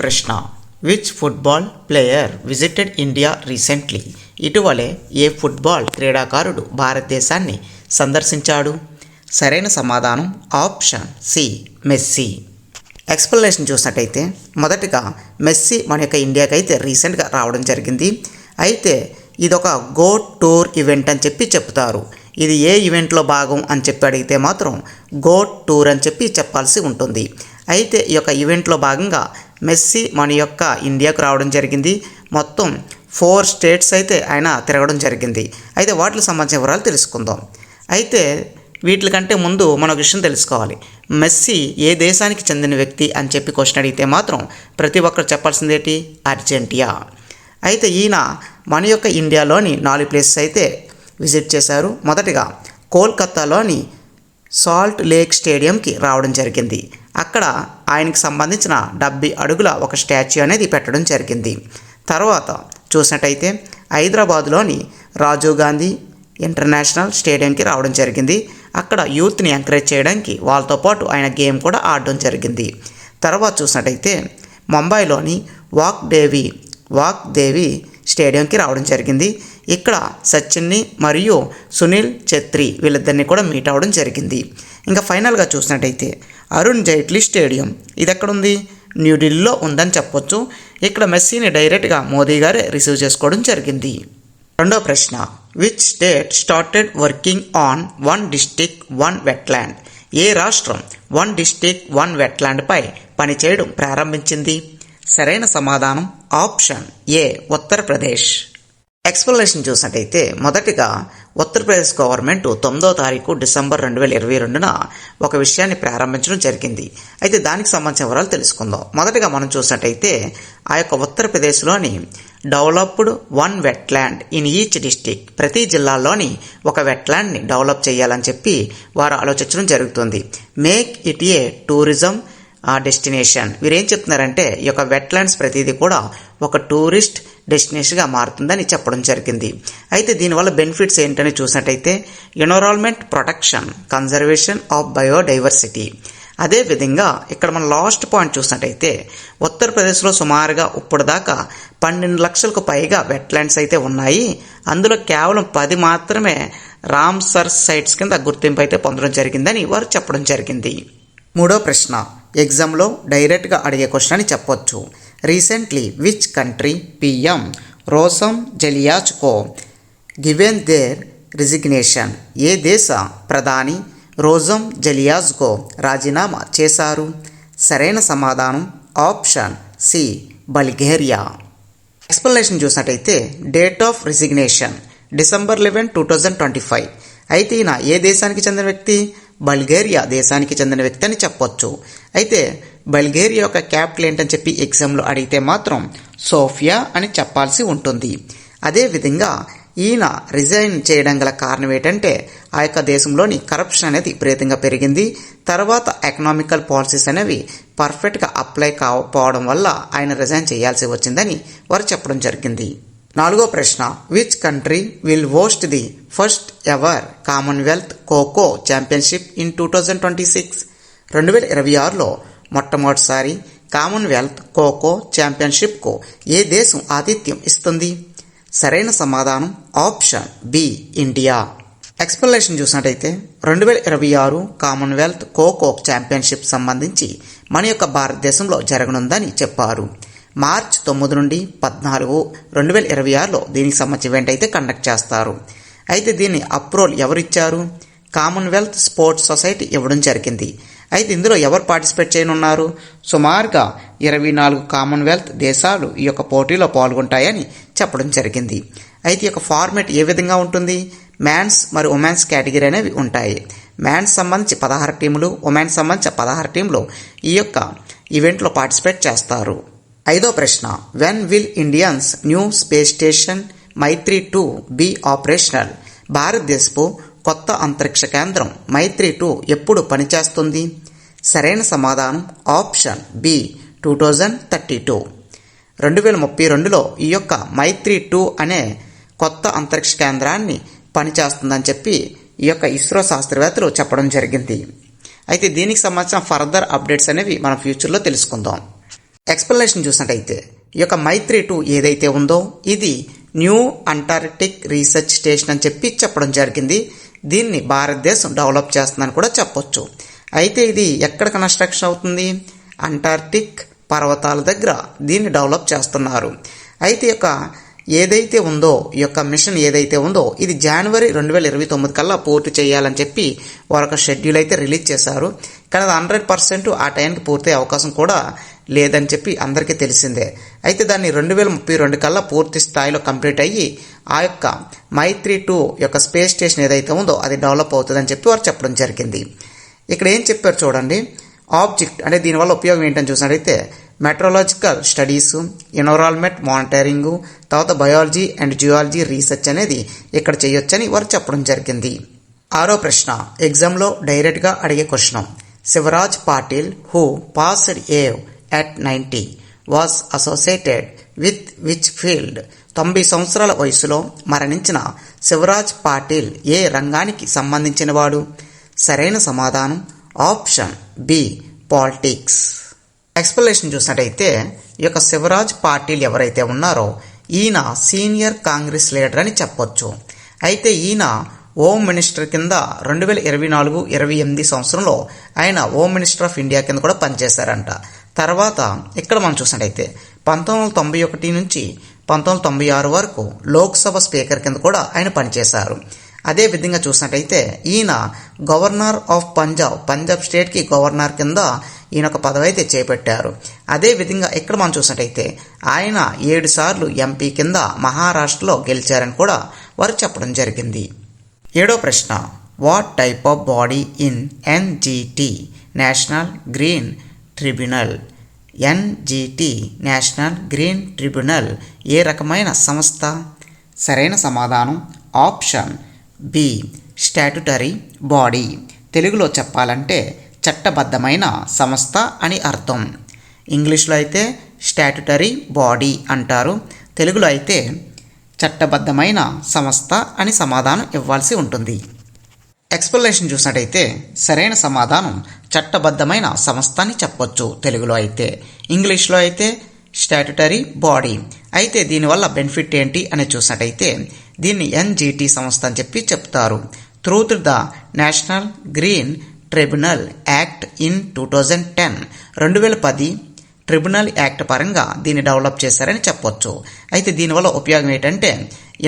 ప్రశ్న. Which football player visited India recently ఇటీవలే ఏ ఫుట్బాల్ క్రీడాకారుడు భారతదేశాన్ని సందర్శించాడు? సరైన సమాధానం ఆప్షన్ సి మెస్సీ. ఎక్స్ప్లెనేషన్ చూసినట్టయితే మొదటగా మెస్సీ మన యొక్క ఇండియాకి అయితే రీసెంట్గా రావడం జరిగింది. అయితే ఇది ఒక గో టూర్ ఈవెంట్ అని చెప్పి చెప్తారు. ఇది ఏ ఈవెంట్లో భాగం అని చెప్పి అడిగితే మాత్రం గో టూర్ అని చెప్పి చెప్పాల్సి ఉంటుంది. అయితే ఈ యొక్క ఈవెంట్లో భాగంగా మెస్సీ మన యొక్క ఇండియాకు రావడం జరిగింది. మొత్తం ఫోర్ స్టేట్స్ అయితే ఆయన తిరగడం జరిగింది. అయితే వాటికి సంబంధించిన వివరాలు తెలుసుకుందాం. అయితే వీటికంటే ముందు మన ఒక విషయం తెలుసుకోవాలి. మెస్సీ ఏ దేశానికి చెందిన వ్యక్తి అని చెప్పి క్వశ్చన్ అడిగితే మాత్రం ప్రతి ఒక్కరు చెప్పాల్సింది ఏంటి? అయితే ఈయన మన యొక్క ఇండియాలోని నాలుగు ప్లేసెస్ అయితే విజిట్ చేశారు. మొదటిగా కోల్కత్తాలోని సాల్ట్ లేక్ స్టేడియంకి రావడం జరిగింది. అక్కడ ఆయనకి సంబంధించిన డెబ్బై అడుగుల ఒక స్టాచ్యూ అనేది పెట్టడం జరిగింది. తర్వాత చూసినట్టయితే హైదరాబాద్లోని రాజీవ్ గాంధీ ఇంటర్నేషనల్ స్టేడియంకి రావడం జరిగింది. అక్కడ యూత్ని ఎంకరేజ్ చేయడానికి వాళ్ళతో పాటు ఆయన గేమ్ కూడా ఆడడం జరిగింది. తర్వాత చూసినట్టయితే ముంబైలోని వాక్ దేవి వాక్ దేవి స్టేడియంకి రావడం జరిగింది. ఇక్కడ సచిన్ని మరియు సునీల్ ఛెత్రి వీళ్ళిద్దరిని కూడా మీట్ అవ్వడం జరిగింది. ఇంకా ఫైనల్గా చూసినట్టయితే అరుణ్ జైట్లీ స్టేడియం. ఇది ఎక్కడుంది న్యూఢిల్లీలో ఉందని చెప్పొచ్చు. ఇక్కడ మెస్సీని డైరెక్ట్గా మోదీ గారే రిసీవ్ చేసుకోవడం జరిగింది. రెండో ప్రశ్న. Which state started working on one district one wetland ఏ రాష్ట్రం వన్ డిస్టిక్ వన్ వెట్లాండ్పై పనిచేయడం ప్రారంభించింది? సరైన సమాధానం ఆప్షన్ ఏ ఉత్తరప్రదేశ్. ఎక్స్ప్లెనేషన్ చూసినట్టయితే మొదటిగా ఉత్తరప్రదేశ్ గవర్నమెంట్ తొమ్మిదో తారీఖు డిసెంబర్ రెండు వేల ఇరవై రెండున ఒక విషయాన్ని ప్రారంభించడం జరిగింది. అయితే దానికి సంబంధించిన వివరాలు తెలుసుకుందాం. మొదటగా మనం చూసినట్టయితే ఆ యొక్క ఉత్తరప్రదేశ్లోని developed one wetland in each district ప్రతి జిల్లాలోని ఒక వెట్లాండ్ని డెవలప్ చేయాలని చెప్పి వారు ఆలోచించడం జరుగుతుంది. Make it a tourism uh destination వీరేం చెప్తున్నారంటే ఈ యొక్క వెట్లాండ్స్ ప్రతిదీ కూడా ఒక టూరిస్ట్ డెస్టినేషన్గా మారుతుందని చెప్పడం జరిగింది. అయితే దీనివల్ల బెనిఫిట్స్ ఏంటని చూసినట్టయితే environment protection conservation of biodiversity అదేవిధంగా ఇక్కడ మనం లాస్ట్ పాయింట్ చూసినట్టయితే ఉత్తరప్రదేశ్లో సుమారుగా ఇప్పుడు దాకా పన్నెండు లక్షలకు పైగా వెట్లాండ్స్ అయితే ఉన్నాయి. అందులో కేవలం పది మాత్రమే రామ్సర్ సైట్స్ కింద గుర్తింపు అయితే పొందడం జరిగిందని వారు చెప్పడం జరిగింది. మూడో ప్రశ్న. ఎగ్జామ్లో డైరెక్ట్గా అడిగే క్వశ్చన్ అని చెప్పొచ్చు. Recently which country PM Rosen Zhelyazkov given their resignation ఏ దేశ ప్రధాని రోజం జలియాజ్కో రాజీనామా చేశారు? సరైన సమాధానం ఆప్షన్ సి బల్గేరియా. ఎక్స్ప్లెనేషన్ చూసినట్టయితే date of resignation December eleven two thousand twenty five. అయితే ఈయన ఏ దేశానికి చెందిన వ్యక్తి? బల్గేరియా దేశానికి చెందిన వ్యక్తి అని చెప్పొచ్చు. అయితే బల్గేరియా యొక్క క్యాపిటల్ ఏంటని చెప్పి ఎగ్జామ్లో అడిగితే మాత్రం సోఫియా అని చెప్పాల్సి ఉంటుంది. అదేవిధంగా ఈయన రిజైన్ చేయడం గల కారణం ఏంటంటే ఆ యొక్క దేశంలోని కరప్షన్ అనేది విపరీతంగా పెరిగింది. తర్వాత ఎకనామికల్ పాలసీస్ అనేవి పర్ఫెక్ట్గా అప్లై కాకపోవడం వల్ల ఆయన రిజైన్ చేయాల్సి వచ్చిందని వారు చెప్పడం జరిగింది. నాలుగో ప్రశ్న which country will host the first ever Commonwealth kho kho championship in two thousand twenty six రెండు వేల ఇరవై ఆరులో మొట్టమొదటిసారి కామన్వెల్త్ ఖోఖో ఛాంపియన్షిప్కు ఏ దేశం ఆతిథ్యం ఇస్తుంది? సరైన సమాధానం ఆప్షన్ బి ఇండియా ఎక్స్ప్లెనేషన్ చూసినట్టయితే రెండు వేల ఇరవై ఆరు కామన్వెల్త్ ఖోఖో ఛాంపియన్షిప్ సంబంధించి మన యొక్క భారతదేశంలో జరగనుందని చెప్పారు. మార్చ్ తొమ్మిది నుండి పద్నాలుగు రెండు వేల ఇరవై ఆరులో దీనికి సంబంధించి ఈవెంట్ అయితే కండక్ట్ చేస్తారు. అయితే దీన్ని అప్రూవల్ ఎవరు ఇచ్చారు కామన్వెల్త్ స్పోర్ట్స్ సొసైటీ ఇవ్వడం జరిగింది. అయితే ఇందులో ఎవరు పార్టిసిపేట్ చేయనున్నారు? సుమారుగా ఇరవై నాలుగు కామన్వెల్త్ దేశాలు ఈ యొక్క పోటీలో పాల్గొంటాయని చెప్పడం జరిగింది. అయితే ఈ యొక్క ఫార్మేట్ ఏ విధంగా ఉంటుంది? మ్యాన్స్ మరియు ఉమెన్స్ కేటగిరీ అనేవి ఉంటాయి. మ్యాన్స్ సంబంధించి పదహారు టీములు ఉమెన్స్ సంబంధించి పదహారు టీంలు ఈ యొక్క ఈవెంట్లో పార్టిసిపేట్ చేస్తారు. ఐదో ప్రశ్న. When will Indians new space station Maitri two be operational భారతదేశపు కొత్త అంతరిక్ష కేంద్రం మైత్రి టూ ఎప్పుడు పనిచేస్తుంది? సరైన సమాధానం option B two thousand thirty two రెండు వేల ముప్పై రెండులో ఈ యొక్క మైత్రి టూ అనే కొత్త అంతరిక్ష కేంద్రాన్ని పనిచేస్తుందని చెప్పి ఈ యొక్క ఇస్రో శాస్త్రవేత్తలు చెప్పడం జరిగింది. అయితే దీనికి సంబంధించిన ఫర్దర్ అప్డేట్స్ అనేవి మనం ఫ్యూచర్లో తెలుసుకుందాం. ఎక్స్ప్లెనేషన్ చూసినట్టయితే ఈ యొక్క మైత్రి టూ ఏదైతే ఉందో ఇది న్యూ అంటార్క్టిక్ రీసెర్చ్ స్టేషన్ అని చెప్పి చెప్పడం జరిగింది. దీన్ని భారతదేశం డెవలప్ చేస్తుందని కూడా చెప్పొచ్చు. అయితే ఇది ఎక్కడ కన్స్ట్రక్షన్ అవుతుంది? అంటార్క్టిక్ పర్వతాల దగ్గర దీన్ని డెవలప్ చేస్తున్నారు. అయితే యొక్క ఏదైతే ఉందో ఈ యొక్క మిషన్ ఏదైతే ఉందో ఇది జనవరి రెండు వేల ఇరవై తొమ్మిది కల్లా పూర్తి చేయాలని చెప్పి వారొక షెడ్యూల్ అయితే రిలీజ్ చేశారు. కానీ అది హండ్రెడ్ పర్సెంట్ ఆ టైంకి పూర్తయ్యే అవకాశం కూడా లేదని చెప్పి అందరికీ తెలిసిందే. అయితే దాన్ని రెండు వేల ముప్పై రెండు కల్లా పూర్తి స్థాయిలో కంప్లీట్ అయ్యి ఆ యొక్క మైత్రి టూ యొక్క స్పేస్ స్టేషన్ ఏదైతే ఉందో అది డెవలప్ అవుతుందని చెప్పి వారు చెప్పడం జరిగింది. ఇక్కడ ఏం చెప్పారు చూడండి. ఆబ్జెక్ట్ అంటే దీనివల్ల ఉపయోగం ఏంటని చూసినట్లయితే మెట్రాలజికల్ స్టడీస్ ఎన్విరాన్మెంట్ మానిటరింగ్ తర్వాత బయాలజీ అండ్ జియాలజీ రీసెర్చ్ అనేది ఇక్కడ చేయొచ్చని వారు చెప్పడం జరిగింది. ఆరో ప్రశ్న ఎగ్జామ్లో డైరెక్ట్గా అడిగే question Shivraj Patil who passed away at ninety was associated with which field తొంభై సంవత్సరాల వయసులో మరణించిన శివరాజ్ పాటిల్ ఏ రంగానికి సంబంధించినవాడు? సరైన సమాధానం ఆప్షన్ బి పాలిటిక్స్. ఎక్స్ప్లెనేషన్ చూసినట్టయితే ఈ యొక్క శివరాజ్ పాటిల్ ఎవరైతే ఉన్నారో ఈయన సీనియర్ కాంగ్రెస్ లీడర్ అని చెప్పొచ్చు. అయితే ఈయన హోమ్ మినిస్టర్ కింద రెండు వేల ఇరవై నాలుగు ఇరవై ఎనిమిది సంవత్సరంలో ఆయన హోమ్ మినిస్టర్ ఆఫ్ ఇండియా కింద కూడా పనిచేశారంట. తర్వాత ఇక్కడ మనం చూసినట్టయితే పంతొమ్మిది వందల తొంభై ఒకటి నుంచి పంతొమ్మిది వందల తొంభై ఆరు వరకు లోక్సభ స్పీకర్ కింద కూడా ఆయన పనిచేశారు. అదే విధంగా చూసినట్టయితే ఈయన గవర్నర్ ఆఫ్ పంజాబ్ పంజాబ్ స్టేట్కి గవర్నర్ కింద ఈయన ఒక పదవి అయితే చేపట్టారు. అదే విధంగా ఇక్కడ మనం చూసినట్టయితే ఆయన ఏడు సార్లు ఎంపీ కింద మహారాష్ట్రలో గెలిచారని కూడా వారు చెప్పడం జరిగింది. ఏడో ప్రశ్న what type of body in NGT National Green Tribunal. NGT National Green Tribunal. ఏ రకమైన సంస్థ? సరైన సమాధానం. ఆప్షన్. బి. Statutory body. తెలుగులో చెప్పాలంటే చట్టబద్ధమైన సంస్థ అని అర్థం. ఇంగ్లీష్లో అయితే స్టాట్యుటరీ బాడీ అంటారు. తెలుగులో అయితే చట్టబద్ధమైన సంస్థ అని సమాధానం ఇవ్వాల్సి ఉంటుంది. ఎక్స్ప్లెనేషన్ చూసినట్టయితే సరైన సమాధానం చట్టబద్ధమైన సంస్థ అని చెప్పొచ్చు. తెలుగులో అయితే ఇంగ్లీష్లో అయితే స్టాట్యుటరీ బాడీ. అయితే దీనివల్ల బెనిఫిట్ ఏంటి అని చూసినట్టయితే దీన్ని ఎన్జిటి సంస్థ అని చెప్పి చెప్తారు. Through the National Green Tribunal Act in two thousand ten రెండు వేల పది ట్రిబ్యునల్ యాక్ట్ పరంగా దీన్ని డెవలప్ చేశారని చెప్పొచ్చు. అయితే దీనివల్ల ఉపయోగం ఏంటంటే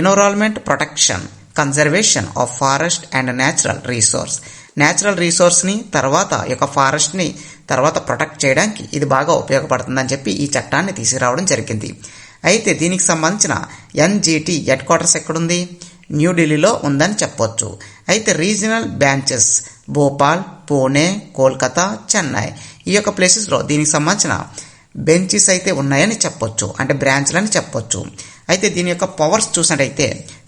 environment protection conservation of forest and natural resource natural రీసోర్స్ని తర్వాత ఈ యొక్క ఫారెస్ట్ని తర్వాత ప్రొటెక్ట్ చేయడానికి ఇది బాగా ఉపయోగపడుతుందని చెప్పి ఈ చట్టాన్ని తీసుకురావడం జరిగింది. అయితే దీనికి సంబంధించిన ఎన్జిటి హెడ్ క్వార్టర్స్ ఎక్కడుంది? న్యూఢిల్లీలో ఉందని చెప్పొచ్చు. అయితే రీజనల్ బ్రాంచెస్ భోపాల్ పూణే కోల్కతా చెన్నై ఈ యొక్క ప్లేసెస్లో దీనికి సంబంధించిన బెంచెస్ అయితే ఉన్నాయని చెప్పొచ్చు. అంటే బ్రాంచ్లని చెప్పొచ్చు. అయితే దీని యొక్క పవర్స్ చూసినట్టయితే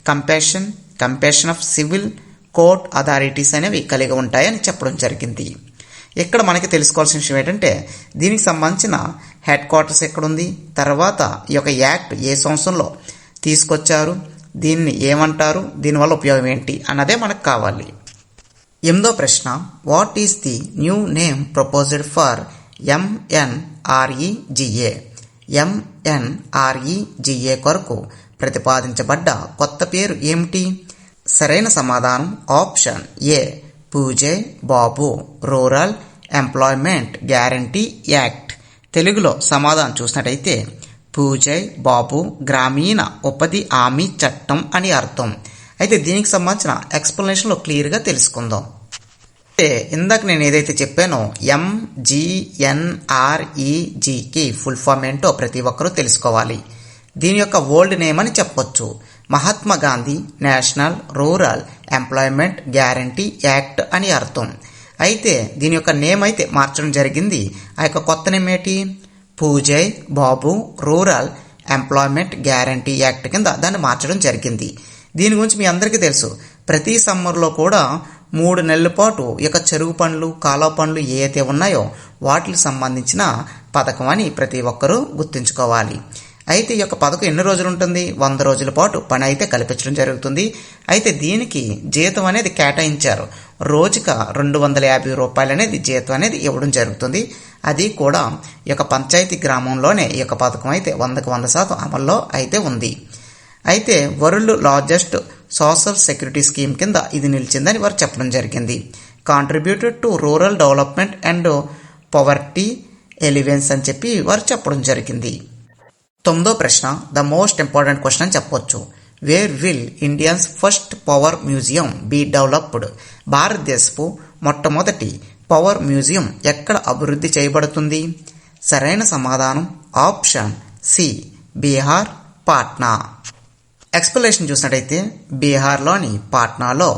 compassion compassion of civil court authorities అనేవి కలిగి ఉంటాయని చెప్పడం జరిగింది. ఇక్కడ మనకి తెలుసుకోవాల్సిన విషయం ఏంటంటే దీనికి సంబంధించిన హెడ్ క్వార్టర్స్ ఎక్కడుంది? తర్వాత ఈ యొక్క యాక్ట్ ఏ సంవత్సరంలో తీసుకొచ్చారు? దీన్ని ఏమంటారు? దీనివల్ల ఉపయోగం ఏంటి? అన్నదే మనకు కావాలి. ఎనిమిదో ప్రశ్న what is the new name proposed for MNREGA MNREGA కొరకు ప్రతిపాదించబడ్డ కొత్త పేరు ఏమిటి? సరైన సమాధానం option A Pujya Bapu Rural Employment Guarantee Act తెలుగులో సమాధానం చూసినట్టయితే పూజయ్ బాబు గ్రామీణ ఉపాధి హామీ చట్టం అని అర్థం. అయితే దీనికి సంబంధించిన ఎక్స్ప్లెనేషన్లో క్లియర్గా తెలుసుకుందాం. అంటే ఇందాక నేను ఏదైతే చెప్పానో ఎంజిఎన్ఆర్ఈజికి ఫుల్ ఫామ్ ఏంటో ప్రతి ఒక్కరూ తెలుసుకోవాలి. దీని యొక్క ఓల్డ్ నేమ్ అని చెప్పొచ్చు. Mahatma Gandhi National Rural Employment Guarantee Act అని అర్థం. అయితే దీని యొక్క నేమ్ అయితే మార్చడం జరిగింది. ఆ యొక్క కొత్త నేమ్ ఏంటి? Pujya Bapu Rural Employment Guarantee Act కింద దాన్ని మార్చడం జరిగింది. దీని గురించి మీ అందరికీ తెలుసు. ప్రతి సమ్మర్లో కూడా మూడు నెలల పాటు ఈ యొక్క చెరువు పనులు కాలువ పనులు ఏ అయితే ఉన్నాయో వాటికి సంబంధించిన పథకం అని ప్రతి ఒక్కరూ గుర్తుంచుకోవాలి. అయితే ఈ యొక్క పథకం ఎన్ని రోజులు ఉంటుంది? వంద రోజుల పాటు పని అయితే కల్పించడం జరుగుతుంది. అయితే దీనికి జీతం అనేది కేటాయించారు. రోజుక రెండు వందల యాభై రూపాయలు అనేది జీతం అనేది ఇవ్వడం జరుగుతుంది. అది కూడా ఈ యొక్క పంచాయతీ గ్రామంలోనే ఈ యొక్క పథకం అయితే వందకు వంద శాతం అమల్లో అయితే ఉంది. అయితే world largest social security scheme కింద ఇది నిలిచిందని వారు చెప్పడం జరిగింది. Contributed to rural development and poverty elevens అని చెప్పి వారు చెప్పడం జరిగింది. తొమ్మిదో ప్రశ్న ద మోస్ట్ ఇంపార్టెంట్ క్వశ్చన్ అని చెప్పొచ్చు. Where will Indians first power museum be developed భారతదేశపు మొట్టమొదటి పవర్ మ్యూజియం ఎక్కడ అభివృద్ధి చేయబడుతుంది? సరైన సమాధానం option C Bihar Patna explanation చూసినట్టయితే బీహార్లోని పాట్నాలో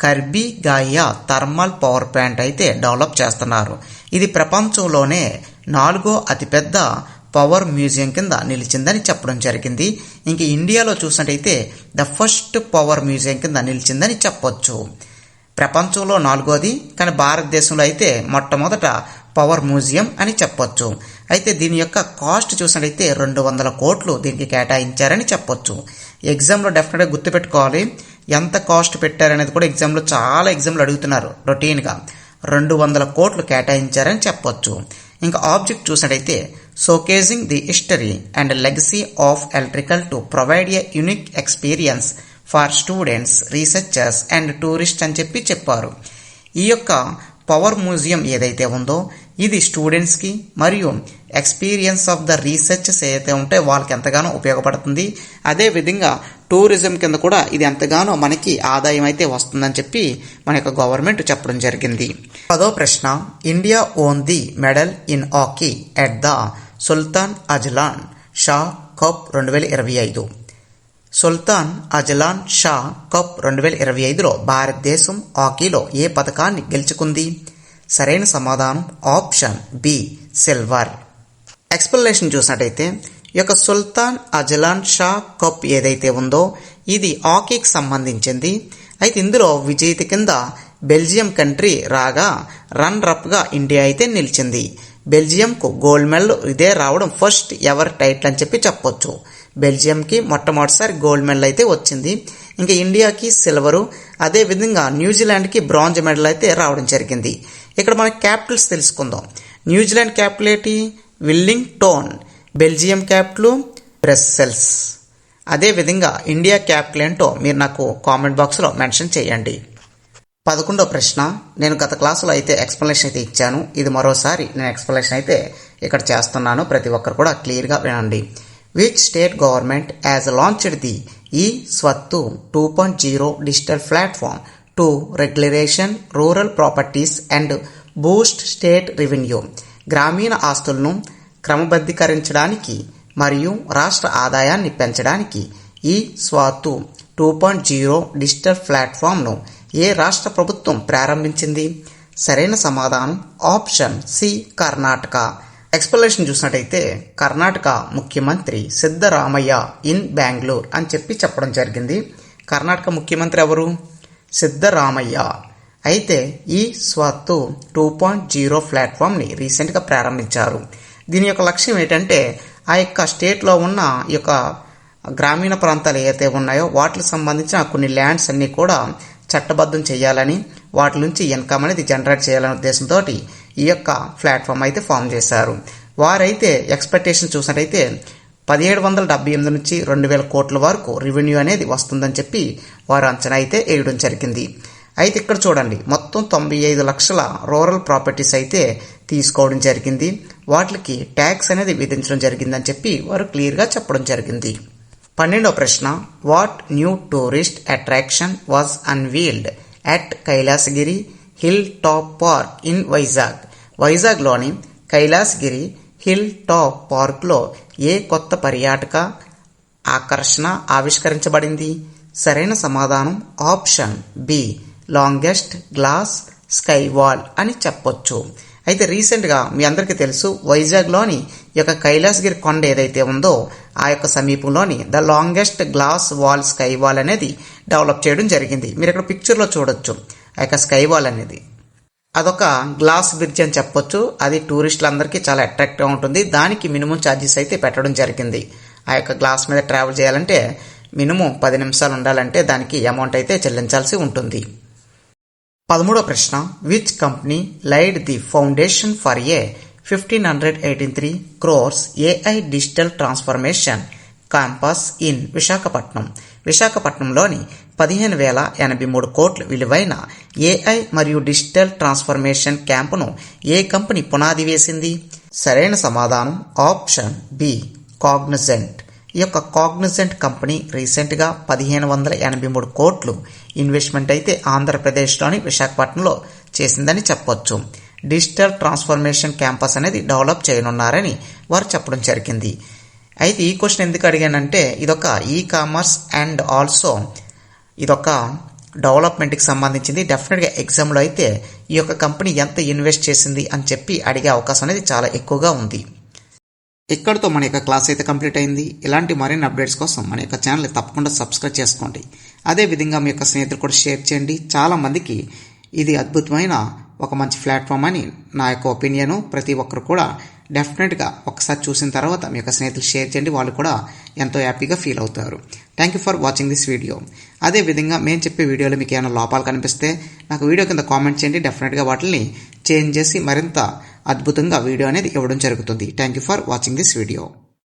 Karbigahiya thermal power plant అయితే డెవలప్ చేస్తున్నారు. ఇది ప్రపంచంలోనే నాలుగో అతిపెద్ద పవర్ మ్యూజియం కింద నిలిచిందని చెప్పడం జరిగింది. ఇంక ఇండియాలో చూసినట్టయితే ద ఫస్ట్ పవర్ మ్యూజియం కింద నిలిచిందని చెప్పొచ్చు. ప్రపంచంలో నాలుగోది కానీ భారతదేశంలో అయితే మొట్టమొదట పవర్ మ్యూజియం అని చెప్పొచ్చు. అయితే దీని యొక్క కాస్ట్ చూసినట్టయితే రెండు వందల కోట్లు దీనికి కేటాయించారని చెప్పొచ్చు. ఎగ్జామ్లో డెఫినెట్గా గుర్తుపెట్టుకోవాలి. ఎంత కాస్ట్ పెట్టారనేది కూడా ఎగ్జామ్లో చాలా ఎగ్జామ్లు అడుగుతున్నారు రొటీన్గా. రెండు వందల కోట్లు కేటాయించారని చెప్పొచ్చు. ఇంకా ఆబ్జెక్ట్ చూసినట్టయితే showcasing the history and legacy of electrical to provide a unique experience for students researchers and tourist అని చెప్పి చెప్పారు. ఈ యొక్క పవర్ మ్యూజియం ఏదైతే ఉందో ఇది స్టూడెంట్స్కి మరియు ఎక్స్పీరియన్స్ ఆఫ్ ద రీసెర్చెస్ ఏదైతే ఉంటే వాళ్ళకి ఎంతగానో ఉపయోగపడుతుంది. అదే విధంగా టూరిజం కింద కూడా ఇది ఎంతగానో మనకి ఆదాయం అయితే వస్తుందని చెప్పి మన యొక్క గవర్నమెంట్ చెప్పడం జరిగింది. పదో ప్రశ్న India won the medal in hockey at the Sultan Azlan Shah Cup రెండు వేల ఇరవై ఐదు. సుల్తాన్ అజలాన్ షా కప్ రెండు వేల ఇరవై ఐదులో భారతదేశం హాకీలో ఏ పథకాన్ని గెలుచుకుంది? సరైన సమాధానం ఆప్షన్ బి సిల్వర్ ఎక్స్ప్లెనేషన్ చూసినట్టయితే యొక్క సుల్తాన్ అజలాన్ షా కప్ ఏదైతే ఉందో ఇది హాకీకి సంబంధించింది. అయితే ఇందులో విజేత కింద బెల్జియం కంట్రీ రాగా రన్ రప్గా ఇండియా అయితే నిలిచింది. బెల్జియంకు గోల్డ్ మెడల్ ఇదే రావడం ఫస్ట్ ఎవర్ టైటిల్ అని చెప్పి చెప్పొచ్చు. బెల్జియంకి మొట్టమొదటిసారి గోల్డ్ మెడల్ అయితే వచ్చింది. ఇంకా ఇండియాకి సిల్వరు అదేవిధంగా న్యూజిలాండ్కి బ్రాంజ్ మెడల్ అయితే రావడం జరిగింది. ఇక్కడ మన క్యాపిటల్స్ తెలుసుకుందాం. న్యూజిలాండ్ క్యాపిటల్ ఏంటి? విల్లింగ్ టోన్ బెల్జియం క్యాప్లు బ్రెస్సెల్స్. అదేవిధంగా ఇండియా క్యాప్లు ఏంటో మీరు నాకు కామెంట్ బాక్స్లో మెన్షన్ చేయండి. పదకొండో ప్రశ్న నేను గత క్లాసులో అయితే ఎక్స్ప్లెనేషన్ అయితే ఇచ్చాను. ఇది మరోసారి నేను ఎక్స్ప్లెనేషన్ అయితే ఇక్కడ చేస్తున్నాను. ప్రతి ఒక్కరు కూడా క్లియర్గా వినండి. Which state government has launched the e Swathu two point zero digital platform to regulation rural properties and boost state revenue గ్రామీణ ఆస్తులను క్రమబద్ధీకరించడానికి మరియు రాష్ట్ర ఆదాయాన్ని పెంచడానికి e Swathu two point zero digital ప్లాట్ఫామ్ను ఏ రాష్ట్ర ప్రభుత్వం ప్రారంభించింది? సరైన సమాధానం ఆప్షన్ సి కర్ణాటక. ఎక్స్ప్లెనేషన్ చూసినట్టయితే కర్ణాటక ముఖ్యమంత్రి సిద్ధరామయ్య ఇన్ బెంగళూరు అని చెప్పి చెప్పడం జరిగింది. కర్ణాటక ముఖ్యమంత్రి ఎవరు? సిద్ధరామయ్య. అయితే ఈ స్వత్తు టూ పాయింట్ జీరో ప్లాట్ఫామ్ని రీసెంట్గా ప్రారంభించారు. దీని యొక్క లక్ష్యం ఏంటంటే ఆ యొక్క స్టేట్లో ఉన్న ఈ యొక్క గ్రామీణ ప్రాంతాలు ఏవైతే ఉన్నాయో వాటికి సంబంధించిన కొన్ని ల్యాండ్స్ అన్నీ కూడా చట్టబద్ధం చేయాలని వాటి నుంచి ఇన్కమ్ అనేది జనరేట్ చేయాలనే ఉద్దేశంతో ఈ యొక్క ప్లాట్ఫామ్ అయితే ఫామ్ చేశారు. వారైతే ఎక్స్పెక్టేషన్ చూసినట్టయితే పదిహేడు వందల డెబ్బై ఎనిమిది నుంచి రెండు వేల కోట్ల వరకు రెవెన్యూ అనేది వస్తుందని చెప్పి వారు అంచనా అయితే వేయడం జరిగింది. అయితే ఇక్కడ చూడండి మొత్తం తొంభై ఐదు లక్షల రూరల్ ప్రాపర్టీస్ అయితే తీసుకోవడం జరిగింది. వాటికి ట్యాక్స్ అనేది విధించడం జరిగిందని చెప్పి వారు క్లియర్గా చెప్పడం జరిగింది. పన్నెండవ ప్రశ్న what new tourist attraction was unveiled at Kailasagiri hill top park in Vizag? వైజాగ్లోని Kailasagiri hill top పార్క్లో ఏ కొత్త పర్యాటక ఆకర్షణ ఆవిష్కరించబడింది? సరైన సమాధానం option B longest glass sky wall అని చెప్పొచ్చు. అయితే రీసెంట్గా మీ అందరికీ తెలుసు వైజాగ్లోని ఈ యొక్క కైలాసగిరి కొండ ఏదైతే ఉందో ఆ యొక్క సమీపంలోని the longest glass wall sky wall అనేది డెవలప్ చేయడం జరిగింది. మీరు ఇక్కడ పిక్చర్లో చూడొచ్చు ఆ యొక్క స్కై వాల్ అనేది. అదొక గ్లాస్ బ్రిడ్జ్ అని చెప్పొచ్చు. అది టూరిస్టులందరికీ చాలా అట్రాక్టివ్గా ఉంటుంది. దానికి మినిమం ఛార్జెస్ అయితే పెట్టడం జరిగింది. ఆ యొక్క గ్లాస్ మీద ట్రావెల్ చేయాలంటే మినిమం పది నిమిషాలు ఉండాలంటే దానికి అమౌంట్ అయితే చెల్లించాల్సి ఉంటుంది. పదమూడో ప్రశ్న. Which company laid the foundation for a fifteen hundred eighteen three crores AI digital transformation campus in Visakhapatnam విశాఖపట్నంలోని పదిహేను వేల ఎనభై మూడు కోట్ల విలువైన ఏఐ మరియు డిజిటల్ ట్రాన్స్ఫర్మేషన్ క్యాంపును ఏ కంపెనీ పునాది వేసింది? సరైన సమాధానం ఆప్షన్ బి. కాగ్నజెంట్ ఈ యొక్క కాగ్నిజెంట్ కంపెనీ రీసెంట్గా పదిహేను వందల ఎనభై మూడు కోట్లు ఇన్వెస్ట్మెంట్ అయితే ఆంధ్రప్రదేశ్లోని విశాఖపట్నంలో చేసిందని చెప్పొచ్చు. డిజిటల్ ట్రాన్స్ఫర్మేషన్ క్యాంపస్ అనేది డెవలప్ చేయనున్నారని వారు చెప్పడం జరిగింది. అయితే ఈ క్వశ్చన్ ఎందుకు అడిగానంటే ఇదొక ఈ కామర్స్ అండ్ ఆల్సో ఇదొక డెవలప్మెంట్కి సంబంధించింది. డెఫినెట్గా ఎగ్జామ్లో అయితే ఈ యొక్క కంపెనీ ఎంత ఇన్వెస్ట్ చేసింది అని చెప్పి అడిగే అవకాశం అనేది చాలా ఎక్కువగా ఉంది. ఇక్కడితో మన యొక్క క్లాస్ అయితే కంప్లీట్ అయింది. ఇలాంటి మరిన్ని అప్డేట్స్ కోసం మన యొక్క ఛానల్ తప్పకుండా సబ్స్క్రైబ్ చేసుకోండి. అదేవిధంగా మీ యొక్క స్నేహితులు కూడా షేర్ చేయండి. చాలా మందికి ఇది అద్భుతమైన ఒక మంచి ప్లాట్ఫామ్ అని నా యొక్క ఒపీనియను ప్రతి ఒక్కరు కూడా డెఫినెట్గా ఒకసారి చూసిన తర్వాత మీ యొక్క స్నేహితులు షేర్ చేయండి. వాళ్ళు కూడా ఎంతో హ్యాపీగా ఫీల్ అవుతారు. Thank you for watching this video అదేవిధంగా మేము చెప్పే వీడియోలో మీకు ఏమైనా లోపాలు కనిపిస్తే నాకు వీడియో కింద కామెంట్ చేయండి. డెఫినెట్గా వాటిని చేంజ్ చేసి మరింత అద్భుతంగా వీడియో అనేది ఇవ్వడం జరుగుతుంది. Thank you for watching this video